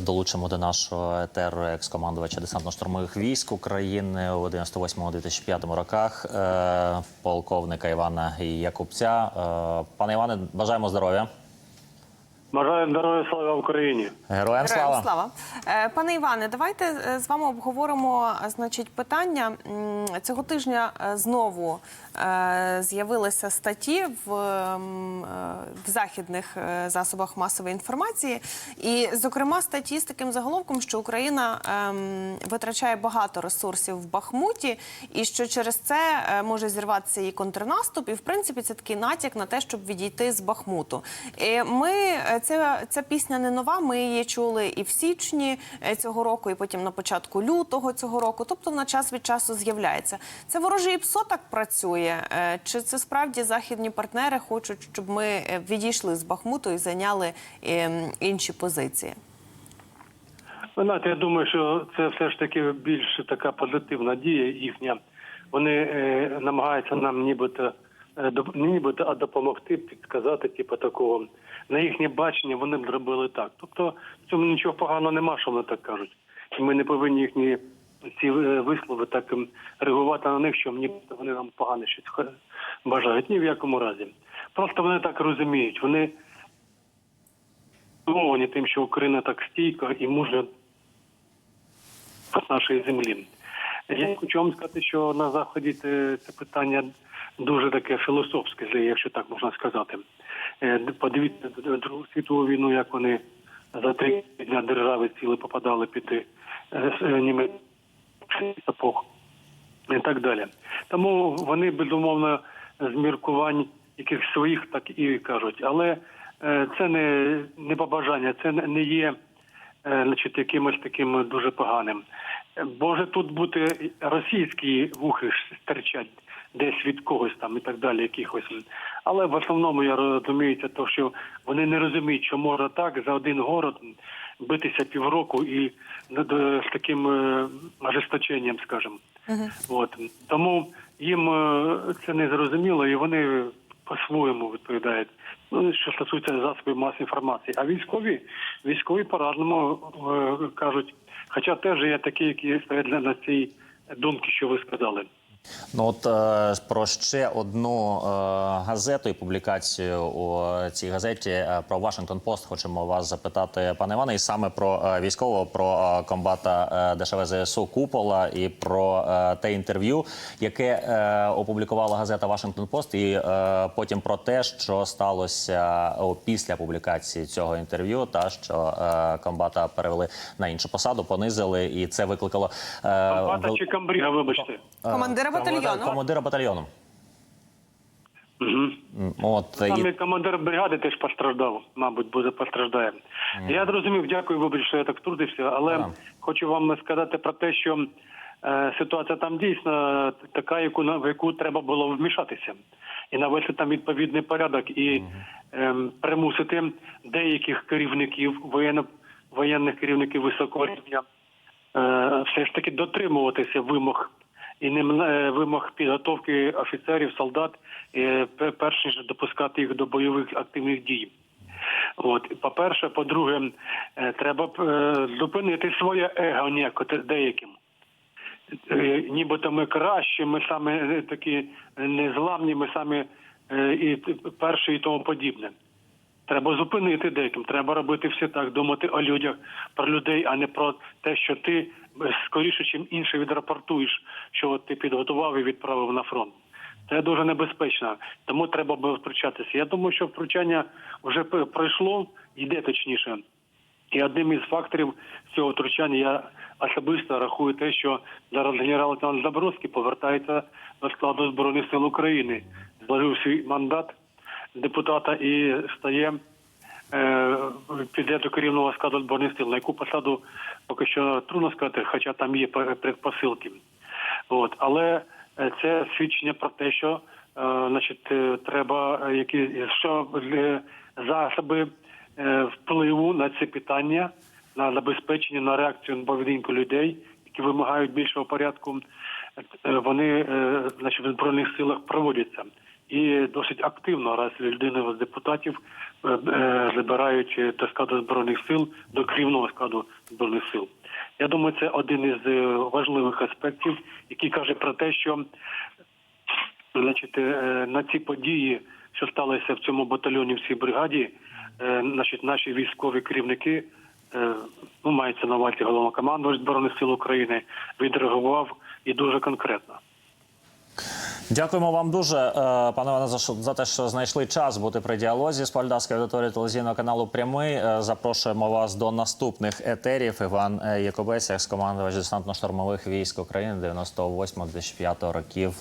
долучимо до нашого етеру екс-командувача десантно-штурмових військ України у 98-2005 роках, е, полковника Івана Якубця. Е, Пане Іване, бажаємо здоров'я. Бажаю здоров'я, слава Україні. Героям слава. слава. Е, Пане Іване, давайте е, з вами обговоримо е, значить, питання. Цього тижня знову з'явилися статті в, в західних засобах масової інформації. І, зокрема, статті з таким заголовком, що Україна ем, витрачає багато ресурсів в Бахмуті, і що через це може зірватися і контрнаступ. І, в принципі, це такий натяк на те, щоб відійти з Бахмуту. І ми ця, ця пісня не нова. Ми її чули і в січні е, цього року, і потім на початку лютого цього року. Тобто вона час від часу з'являється. Це вороже і ПСО так працює. Е, Чи це справді західні партнери хочуть, щоб ми е, відійшли з Бахмуту і зайняли ем, інші позиції? Знаєте, я думаю, що це все ж таки більш така позитивна дія їхня. Вони намагаються нам нібито нібито, а допомогти, підказати, типу такого. На їхнє бачення вони б зробили так. Тобто в цьому нічого поганого нема, що вони так кажуть. І ми не повинні їхні ці е, вислови так ем, реагувати на них, що вони нам погане щось бажають. Ні в якому разі. Просто вони так розуміють. Вони здивовані тим, що Україна так стійко і може нашої землі. Я хочу вам сказати, що на заході це, питання дуже таке філософське, якщо так можна сказати. Е, Подивіться Другу світову війну, як вони за три дня держави ціли попадали під е, е, німецький сапог і так далі. Тому вони безумовно з міркувань яких своїх так і кажуть. Але це не, не побажання, це не є значить, якимось таким дуже поганим. Е, Може тут бути російські вухи стирчать десь від когось там і так далі, якихось. Але в основному я розумію, це то, що вони не розуміють, що можна так за один город битися півроку і до- з таким е, ожесточенням, скажімо. От тому їм е, це не зрозуміло, і вони по-своєму відповідають. Ну що стосується засобів масової інформації, а військові військові по-разному е, кажуть, хоча теж є такі, які стоять на- цій думці, що ви сказали. Ну от е, про ще одну е, газету і публікацію у цій газеті е, про Вашингтон Пост хочемо вас запитати, пане Іване, і саме про військового, про комбата ДШВ ЗСУ Купола і про те інтерв'ю, яке опублікувала газета Вашингтон Пост, і потім про те, що сталося після публікації цього інтерв'ю, та що комбата перевели на іншу посаду, понизили, і це викликало Бата вел- чи камбріга, вибачте. Командира батальйону. командира батальйону. Угу. От Саме і командир бригади теж постраждав, мабуть, буде постраждає. Я зрозумів, дякую, вибач, що я так втрутився, але Так. хочу вам сказати про те, що е, ситуація там дійсно така, яку на в яку треба було вмішатися, і навести там відповідний порядок і ем, примусити деяких керівників воєнно воєнних керівників високого рівня е, все ж таки дотримуватися вимог і не е, вимог підготовки офіцерів, солдат, е, перш ніж допускати їх до бойових активних дій. От, по-перше, по-друге, е, треба зупинити своє его некоторе деяким. Нібито ми кращі, ми саме такі незламні, ми саме і перші і тому подібне. Треба зупинити деяким. Треба робити все так, думати о людях, про людей, а не про те, що ти скоріше, чим інше відрапортуєш, що ти підготував і відправив на фронт. Це дуже небезпечно, тому треба було втручатися. Я думаю, що втручання вже пройшло, йде точніше. І одним із факторів цього втручання я особисто рахую те, що зараз генерал-лейтенант Забродський повертається до складу Збройних сил України, зложив свій мандат депутата і стає піде до керівного складу збройних сил. На яку посаду поки що трудно сказати, хоча там є предпосилки. От, але е, це свідчення про те, що е, значить, е, треба е, які що е, засоби е, впливу на ці питання, на забезпечення, на реакцію на поведінку людей, які вимагають більшого порядку, е, вони е, значить, в збройних силах проводяться. І досить активно, раз людини з депутатів е, е, забирають е, до складу збройних сил до керівного складу збройних сил. Я думаю, це один із е, важливих аспектів, який каже про те, що Значить, на ці події, що сталися в цьому батальйоні в цій бригаді, значить, наші військові керівники, ну мається на увазі головнокомандувач збройних сил України, відреагував і дуже конкретно. Дякуємо вам дуже, е, пане Іване, за, те, що знайшли час бути при діалозі з Польдавською аудиторією телевізійного каналу Прямий. Е, Запрошуємо вас до наступних етерів. Іван Якобесяк, Якобець, екс-командувач десантно-штурмових військ України 98-2005 років.